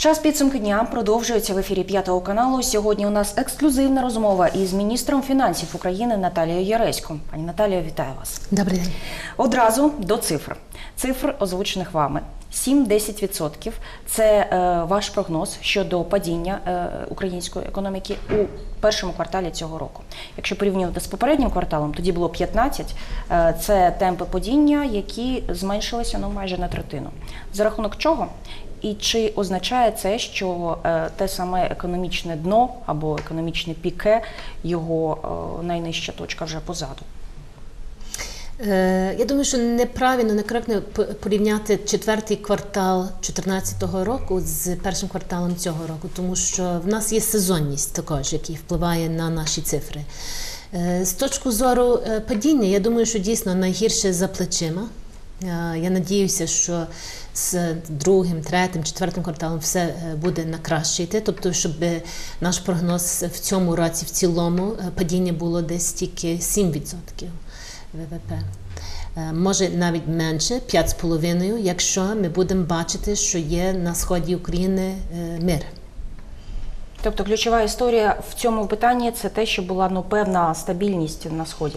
Час підсумки дня продовжується в ефірі п'ятого каналу. Сьогодні у нас ексклюзивна розмова із міністром фінансів України Наталією Яресько. Пані Наталія, вітаю вас. Добрий день. Одразу до цифр. Цифр озвучених вами. 7-10% – це е, ваш прогноз щодо падіння е, української економіки у першому кварталі цього року. Якщо порівнювати з попереднім кварталом, тоді було 15%. Е, це темпи падіння, які зменшилися ну, майже на третину. За рахунок чого? І чи означає це, що е, те саме економічне дно або економічне піке, його е, найнижча точка вже позаду? Е, Я думаю, що неправильно, некоректно порівняти четвертий квартал 2014 року з першим кварталом цього року, тому що в нас є сезонність також, який впливає на наші цифри. З точки зору падіння, я думаю, що дійсно найгірше за плечима. Е, Я надіюся, що з другим, третім, четвертим кварталом все е, буде на краще йти. Тобто, щоб е, наш прогноз в цьому році в цілому падіння було десь тільки 7% ВВП. Може навіть менше 5,5%, якщо ми будемо бачити, що є на сході України мир. Тобто ключова історія в цьому питанні це те, що була ну певна стабільність на сході.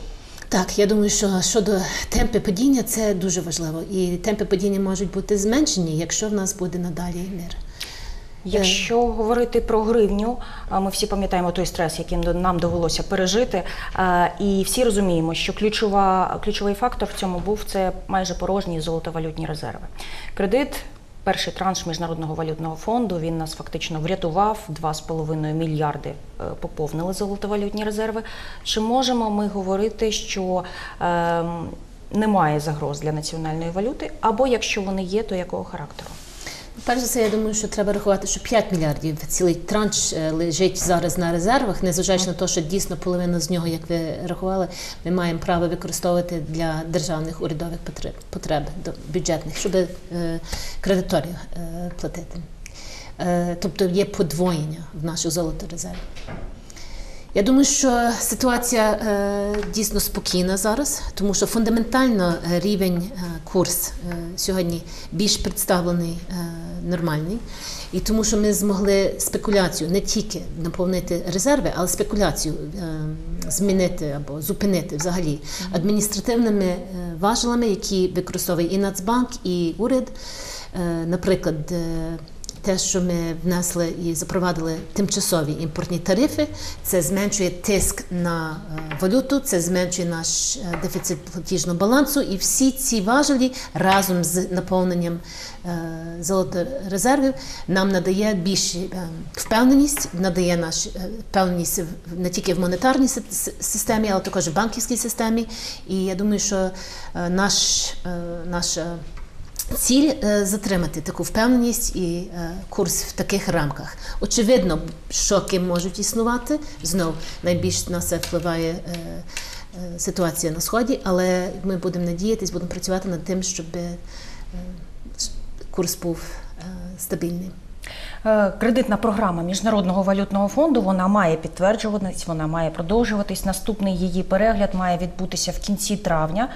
Так, я думаю, що щодо темпи падіння, це дуже важливо. І темпи падіння можуть бути зменшені, якщо в нас буде надалі мир. Якщо говорити про гривню, ми всі пам'ятаємо той стрес, яким нам довелося пережити, і всі розуміємо, що ключова, ключовий фактор в цьому був це майже порожні золотовалютні резерви. Кредит. Перший транш міжнародного валютного фонду він нас фактично врятував 2,5 мільярди е, поповнили золотовалютні резерви. Чи можемо ми говорити, що е, немає загроз для національної валюти, або якщо вони є, то якого характеру? Перш за все, я думаю, що треба рахувати, що 5 мільярдів цілий транш е, лежить зараз на резервах, незважаючи на те, що дійсно половина з нього, як ви рахували, ми маємо право використовувати для державних урядових потреб, потреб до бюджетних, щоб е, кредиторів е, платити. Тобто є подвоєння в наших золоторезервах. Я думаю, що ситуація е, дійсно спокійна зараз, тому що фундаментально е, рівень е, курс сьогодні більш представлений нормальний, і тому що ми змогли спекуляцію не тільки наповнити резерви, але спекуляцію змінити або зупинити взагалі адміністративними важелами, які використовує і Нацбанк, і уряд. Наприклад, те, що ми внесли і запровадили тимчасові імпортні тарифи, це зменшує тиск на е, валюту, це зменшує наш е, дефіцит платіжного балансу, і всі ці важелі разом з наповненням е, золоторезервів нам надає більшу е, впевненість, надає наш впевненість не тільки в монетарній си- си- системі, але також в банківській системі. І я думаю, що наш, наша Ціль е, затримати таку впевненість і е, курс в таких рамках. Очевидно, шоки можуть існувати. Знов найбільш на це впливає е, ситуація на сході, але ми будемо надіятись, будемо працювати над тим, щоб курс був стабільний. Кредитна програма Міжнародного валютного фонду вона має підтверджуватись, вона має продовжуватись. Наступний її перегляд має відбутися в кінці травня.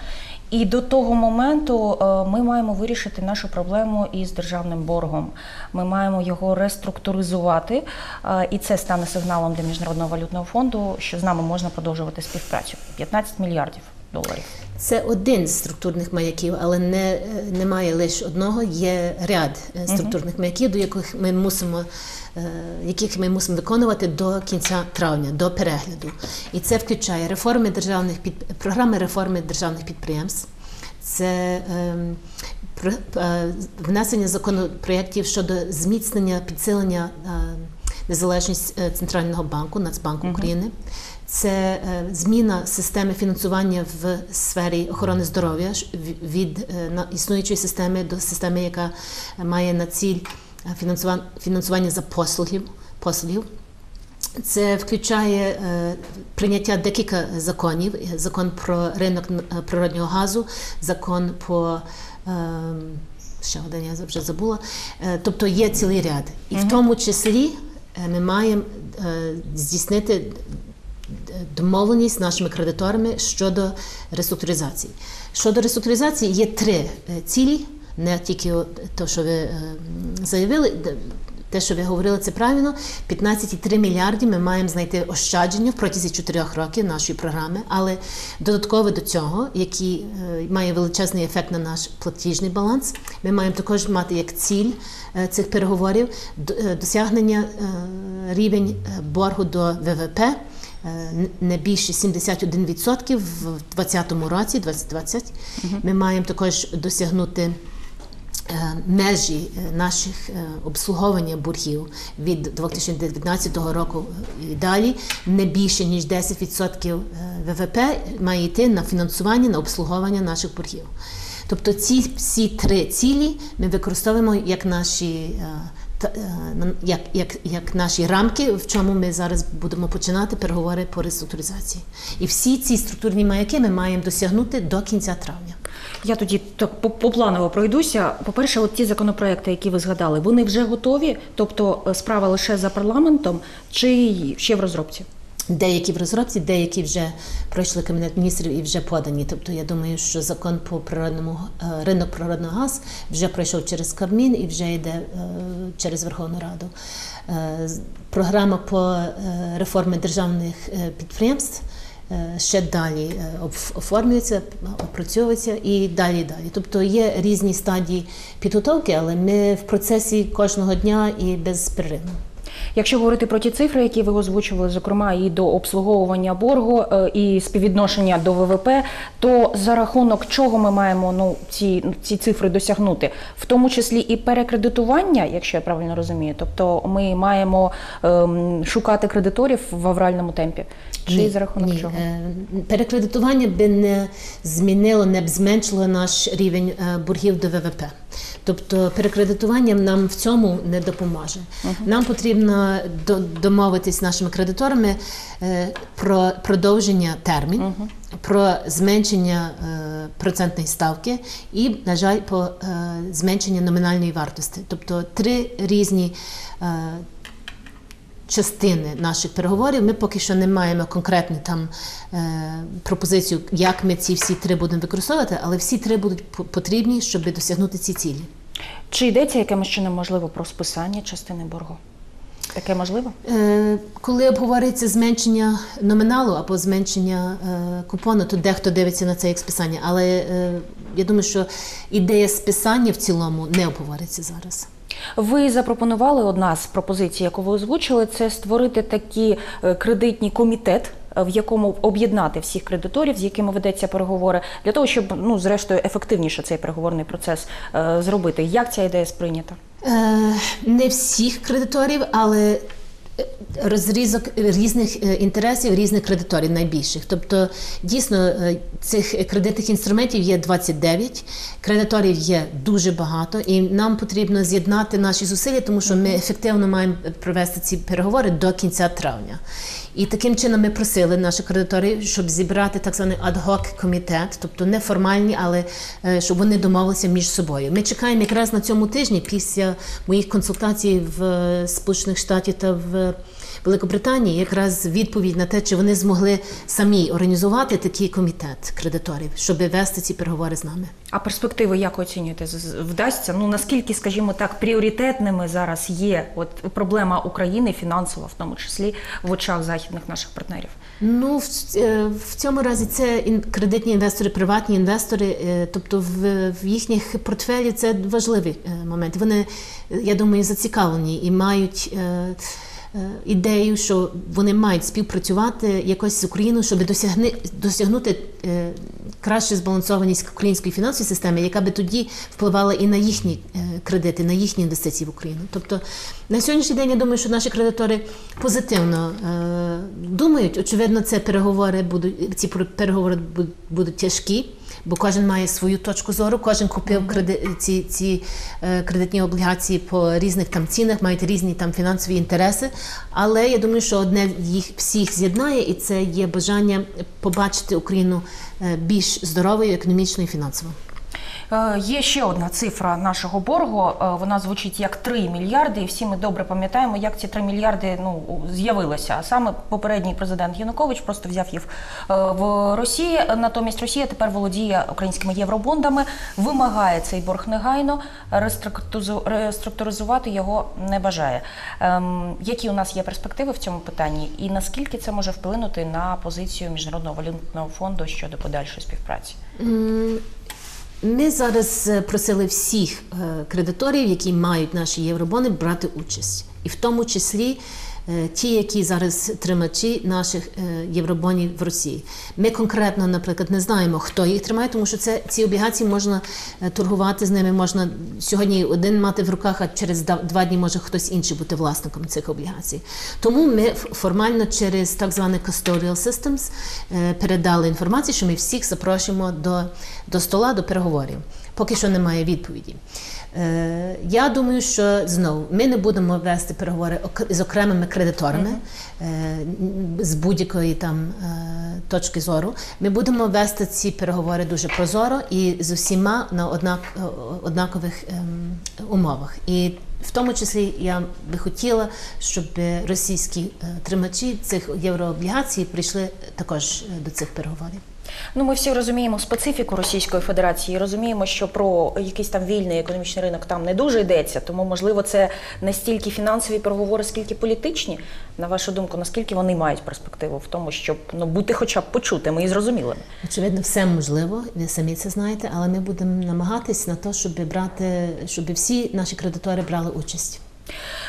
І до того моменту е, ми маємо вирішити нашу проблему із державним боргом. Ми маємо його реструктуризувати, е, і це стане сигналом для міжнародного валютного фонду, що з нами можна продовжувати співпрацю. 15 мільярдів доларів. Це один з структурних маяків, але не, немає лише одного. Є ряд е, структурних маяків, до яких ми мусимо, е, яких ми мусимо виконувати до кінця травня, до перегляду. І це включає реформи державних під програми реформи державних підприємств. Це ем, е, внесення законопроєктів щодо зміцнення підсилення е, незалежність е, центрального банку Нацбанку України. Це е, зміна системи фінансування в сфері охорони здоров'я від е, існуючої системи до системи, яка має на ціль е, фінансування за послугів. послугів. Це включає прийняття декілька законів: закон про ринок природнього газу, закон по е, ще один я вже забула. Тобто є цілий ряд, і в тому числі ми маємо здійснити домовленість з нашими кредиторами щодо реструктуризації. Щодо реструктуризації є три е, цілі, не тільки те, що ви е, заявили. те, що ви говорили, це правильно. 15,3 мільярди ми маємо знайти ощадження в протязі 4 років нашої програми, але додатково до цього, який е, має величезний ефект на наш платіжний баланс, ми маємо також мати як ціль цих переговорів досягнення рівень боргу до ВВП не більше 71% в 2020 році, 2020. Ми маємо також досягнути е, межі е, наших е, обслуговування боргів від 2019 року і далі не більше ніж 10% е, ВВП має йти на фінансування на обслуговування наших боргів. Тобто ці всі три цілі ми використовуємо як наші. Е, Як, як, як наші рамки, в чому ми зараз будемо починати переговори по реструктуризації. І всі ці структурні маяки ми маємо досягнути до кінця травня. Я тоді так попланово пройдуся. По-перше, от ті законопроекти, які ви згадали, вони вже готові, тобто е, справа лише за парламентом, чи ще в розробці? Деякі в розробці, деякі вже пройшли кабінет міністрів і вже подані. Тобто я думаю, що закон по природному е, ринок природного газ вже пройшов через Кабмін і вже йде е, через Верховну Раду. Е, Програма по реформі державних підприємств. Ще далі оформлюється, опрацьовується і далі далі. Тобто є різні стадії підготовки, але ми в процесі кожного дня і безперервно. Якщо говорити про ті цифри, які ви озвучували, зокрема і до обслуговування боргу, е, і співвідношення до ВВП, то за рахунок чого ми маємо ну ці, ці цифри досягнути, в тому числі і перекредитування, якщо я правильно розумію, тобто ми маємо ем, шукати кредиторів в авральному темпі, чи за рахунок ні. чого? Е, Перекредитування би не змінило, не б зменшило наш рівень е, боргів до ВВП. Тобто перекредитування нам в цьому не допоможе. Нам потрібно до- домовитись з нашими кредиторами е, про продовження термін, про зменшення е, процентної ставки і, на жаль, по е, зменшення номінальної вартості. Тобто три різні. Частини наших переговорів. Ми поки що не маємо конкретну там е, пропозицію, як ми ці всі три будемо використовувати, але всі три будуть потрібні, щоб досягнути ці цілі. Чи йдеться якимось чином можливо про списання частини боргу? Таке можливо? Е, коли обговорюється зменшення номіналу або зменшення е, купону, то дехто дивиться на це як списання. Але я думаю, що ідея списання в цілому не обговорюється зараз. Ви запропонували одна з пропозицій, яку ви озвучили, це створити такий е, кредитний комітет, е, в якому об'єднати всіх кредиторів, з якими ведеться переговори, для того, щоб ну зрештою ефективніше цей переговорний процес е, зробити. Як ця ідея сприйнята? Не всіх кредиторів, але розрізок різних е, інтересів різних кредиторів найбільших. Тобто, дійсно, е, цих кредитних інструментів є 29, кредиторів є дуже багато, і нам потрібно з'єднати наші зусилля, тому що ми ефективно маємо провести ці переговори до кінця травня. І таким чином ми просили наших кредиторів, щоб зібрати так званий ад-гок комітет, тобто неформальні, але е, щоб вони домовилися між собою. Ми чекаємо якраз на цьому тижні, після моїх консультацій в е, Сполучених Штатах та в Великобританії, якраз відповідь на те, чи вони змогли самі організувати такий комітет кредиторів, щоб вести ці переговори з нами. А перспективи як оцінюєте? Вдасться? Ну наскільки, скажімо так, пріоритетними зараз є от проблема України фінансова, в тому числі в очах західних наших партнерів? Ну, в, е, в цьому разі це кредитні інвестори, приватні інвестори, е, тобто в, в їхніх портфелі це важливий е, момент. Вони, я думаю, зацікавлені і мають. Е, Ідею, що вони мають співпрацювати якось з Україною, щоб досягни, досягнути е, краще збалансованість української фінансової системи, яка би тоді впливала і на їхні е, кредити, на їхні інвестиції в Україну. Тобто на сьогоднішній день я думаю, що наші кредитори позитивно думають. Очевидно, це переговори будуть ці пер- переговори будуть тяжкі, бо кожен має свою точку зору, кожен купив креди, ці, ці е, кредитні облігації по різних там цінах, мають різні там фінансові інтереси. Але я думаю, що одне їх всіх з'єднає, і це є бажання побачити Україну е, більш здоровою, економічно і фінансово. Е, Є ще одна цифра нашого боргу. е, Вона звучить як 3 мільярди, і всі ми добре пам'ятаємо, як ці 3 мільярди ну з'явилися. А саме попередній президент Янукович просто взяв їх е, в Росії. Натомість Росія тепер володіє українськими євробондами, вимагає цей борг негайно, реструктуризувати його не бажає. Ем, Які у нас є перспективи в цьому питанні, і наскільки це може вплинути на позицію міжнародного валютного фонду щодо подальшої співпраці? Ми зараз е, просили всіх е, кредиторів, які мають наші євробони, брати участь, і в тому числі ті, які зараз тримачі наших е, євробонів в Росії. Ми конкретно, наприклад, не знаємо, хто їх тримає, тому що це ці облігації можна е, торгувати з ними. Можна сьогодні один мати в руках, а через два дні може хтось інший бути власником цих облігацій. Тому ми формально через так званий custodial systems е, передали інформацію, що ми всіх запрошуємо до, до стола, до переговорів. Поки що немає відповіді. Е, Я думаю, що знову ми не будемо вести переговори з окремими кредиторами е, з будь-якої там е, точки зору. Ми будемо вести ці переговори дуже прозоро і з усіма на однак, однакових ем, умовах. І в тому числі я би хотіла, щоб російські тримачі цих єврооблігацій прийшли також до цих переговорів. Ну, ми всі розуміємо специфіку Російської Федерації, розуміємо, що про якийсь там вільний економічний ринок там не дуже йдеться. Тому, можливо, це не стільки фінансові переговори, скільки політичні. На вашу думку, наскільки вони мають перспективу в тому, щоб ну бути хоча б почутими і зрозумілими? Очевидно, все можливо, ви самі це знаєте, але ми будемо намагатись на те, щоб брати, щоб всі наші кредитори брали участь.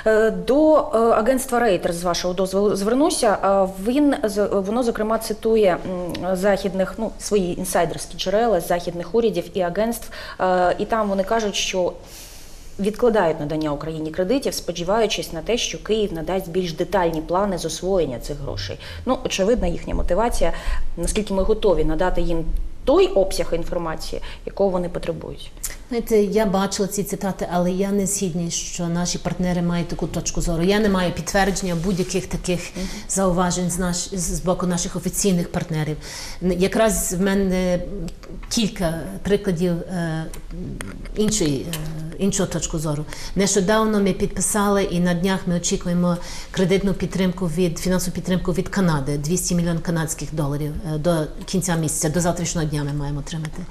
Е, До е, агентства Reuters, з вашого дозволу звернуся. Е, Він воно зокрема цитує західних ну свої інсайдерські джерела західних урядів і агентств, і там вони кажуть, що. Відкладають надання Україні кредитів, сподіваючись на те, що Київ надасть більш детальні плани з освоєння цих грошей. Ну, очевидна їхня мотивація, наскільки ми готові надати їм той обсяг інформації, якого вони потребують. Знаєте, я бачила ці цитати, але я не згідний, що наші партнери мають таку точку зору. Я не маю підтвердження будь-яких таких зауважень з наш з боку наших офіційних партнерів. Якраз в мене кілька прикладів е, іншої. е, Іншого точку зору. Нещодавно ми підписали і на днях ми очікуємо кредитну підтримку від фінансову підтримку від Канади 200 мільйонів канадських доларів е, до кінця місяця, до завтрашнього дня ми маємо отримати.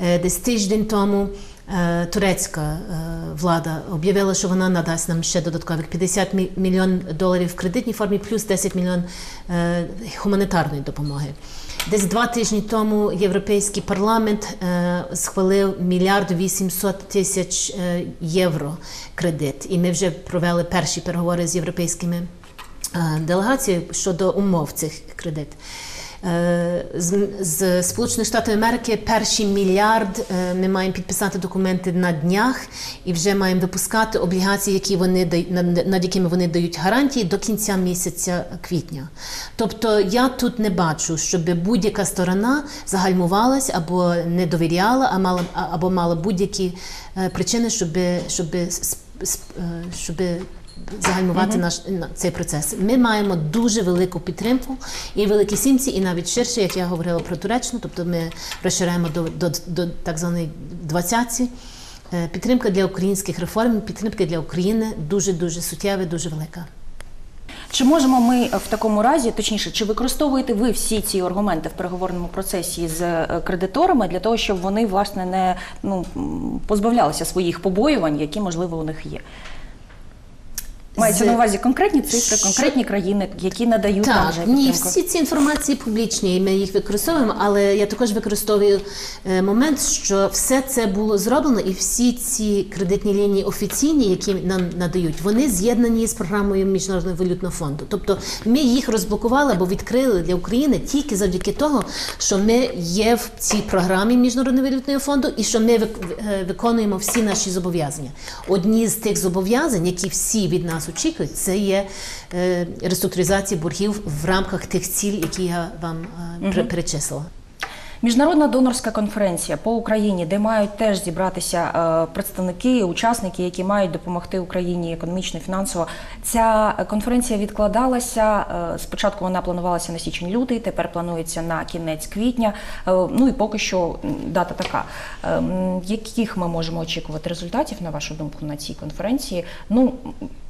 Е, Десь тиждень тому е, турецька е, влада об'явила, що вона надасть нам ще додаткових 50 мільйон доларів в кредитній формі, плюс 10 мільйон гуманітарної допомоги. Десь два тижні тому Європейський парламент е, схвалив мільярд 800 тисяч євро кредит, і ми вже провели перші переговори з європейськими е, делегаціями щодо умов цих кредит. З, з Сполучених Штатів Америки перший мільярд е, ми маємо підписати документи на днях і вже маємо випускати облігації, які вони над, якими вони дають гарантії до кінця місяця квітня. Тобто я тут не бачу, щоб будь-яка сторона загальмувалась або не довіряла, а мала або мала будь-які е, причини, щоб, щоб, е, щоб загальмувати наш на цей процес. Ми маємо дуже велику підтримку і великі сімці, і навіть ширше, як я говорила про Туреччину, тобто ми розширяємо до, до, до так званої двадцятці. Е, Підтримка для українських реформ, підтримка для України дуже дуже суттєва, дуже велика. Чи можемо ми в такому разі, точніше, чи використовуєте ви всі ці аргументи в переговорному процесі з е, кредиторами для того, щоб вони власне не ну позбавлялися своїх побоювань, які можливо у них є? Мається на увазі конкретні цифри, конкретні країни, які надають нам Так, вже ні, всі ці інформації публічні, і ми їх використовуємо, але я також використовую е, момент, що все це було зроблено, і всі ці кредитні лінії офіційні, які нам надають, вони з'єднані з програмою Міжнародного валютного фонду. Тобто ми їх розблокували або відкрили для України тільки завдяки того, що ми є в цій програмі Міжнародного валютного фонду і що ми е, виконуємо всі наші зобов'язання. Одні з тих зобов'язань, які всі від нас очікують, це є е, реструктуризація боргів в рамках тих ціль, які я вам е, перечислила. Міжнародна донорська конференція по Україні, де мають теж зібратися е, представники, учасники, які мають допомогти Україні економічно, фінансово. Ця конференція відкладалася. Спочатку вона планувалася на січень-лютий, тепер планується на кінець квітня. Ну і поки що дата така. Яких ми можемо очікувати результатів, на вашу думку, на цій конференції? Ну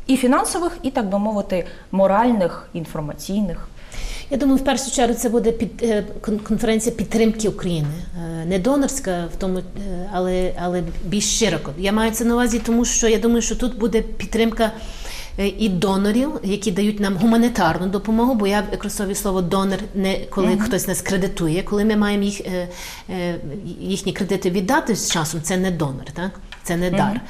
і фінансових, і так би мовити, моральних, інформаційних. Я думаю, в першу чергу це буде під е, конференція підтримки України, Е, не донорська, в тому, е, але, але більш широко. Я маю це на увазі, тому що я думаю, що тут буде підтримка. І донорів, які дають нам гуманітарну допомогу, бо я використовую слово донор не коли хтось нас кредитує, коли ми маємо їх, їхні кредити віддати з часом, це не донор, так? Це не дар.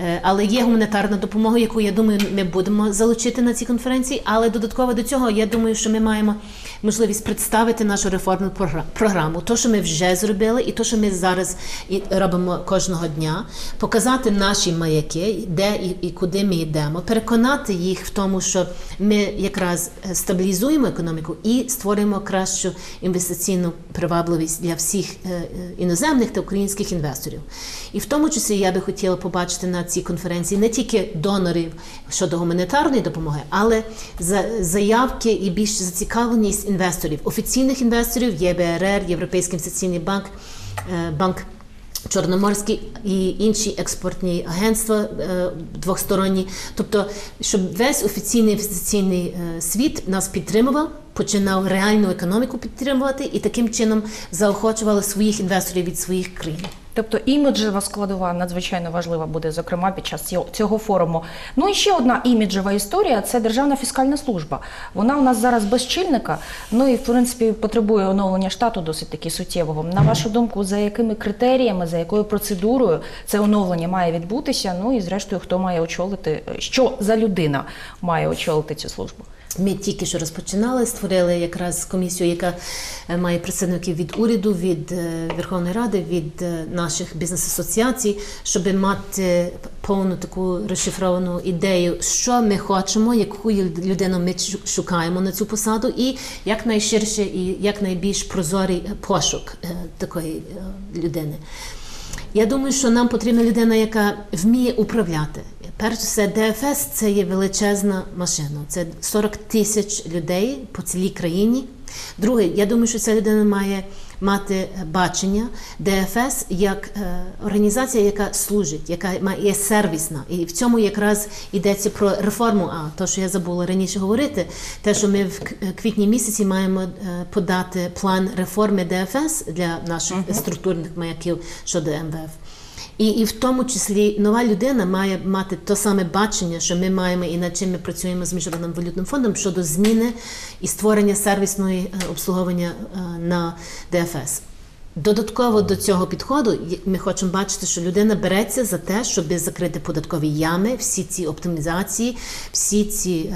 Е, Але є гуманітарна допомога, яку я думаю, ми будемо залучити на цій конференції. Але додатково до цього, я думаю, що ми маємо можливість представити нашу реформну програму, то, що ми вже зробили, і то, що ми зараз і робимо кожного дня, показати наші маяки, де і, і куди ми йдемо, переконати їх в тому, що ми якраз стабілізуємо економіку і створюємо кращу інвестиційну привабливість для всіх е, е, іноземних та українських інвесторів. І в тому числі я би хотіла побачити на цій конференції не тільки донорів щодо гуманітарної допомоги, але заявки і більш зацікавленість інвесторів, офіційних інвесторів, ЄБРР, Європейський інвестиційний банк, е, банк. Чорноморський і інші експортні агентства е, двосторонні, тобто, щоб весь офіційний інвестиційний е, світ нас підтримував, починав реальну економіку підтримувати і таким чином заохочували своїх інвесторів від своїх країн. Тобто іміджева складова надзвичайно важлива буде, зокрема під час цього- форуму. Ну і ще одна іміджева історія це Державна фіскальна служба. Вона у нас зараз без чільника, ну і в принципі потребує оновлення штату досить таки суттєвого. На вашу думку, за якими критеріями, за якою процедурою це оновлення має відбутися? Ну і зрештою, хто має очолити, що за людина має очолити цю службу? Ми тільки що розпочинали, створили якраз комісію, яка е, має представників від уряду, від е, Верховної Ради, від е, наших бізнес-асоціацій, щоб мати повну таку розшифровану ідею, що ми хочемо, яку людину ми шу- шукаємо на цю посаду, і якнайширше і якнайбільш прозорий пошук такої людини. Я думаю, що нам потрібна людина, яка вміє управляти. Перш за все, ДФС це є величезна машина. Це 40 тисяч людей по цілій країні. Друге, я думаю, що ця людина має мати бачення ДФС як е, організація, яка служить, яка має є сервісна. І в цьому якраз йдеться про реформу. А то, що я забула раніше говорити, те, що ми в квітні місяці маємо е, подати план реформи ДФС для наших структурних маяків щодо МВФ. І, і в тому числі нова людина має мати те саме бачення, що ми маємо і над чим ми працюємо з міжнародним валютним фондом щодо зміни і створення сервісної е, обслуговування е, на ДФС. Додатково до цього підходу ми хочемо бачити, що людина береться за те, щоб закрити податкові ями, всі ці оптимізації, всі ці.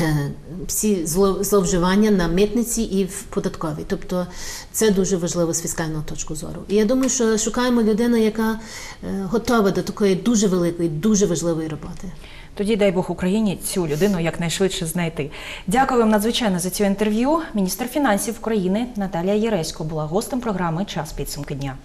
Е, Всі зло- зловживання на митниці і в податковій, тобто це дуже важливо з фіскального точки зору. І я думаю, що шукаємо людину, яка е, готова до такої дуже великої, дуже важливої роботи. Тоді дай Бог Україні цю людину якнайшвидше знайти. Дякую вам надзвичайно за цю інтерв'ю. Міністр фінансів України Наталія Єресько була гостем програми Час підсумки дня.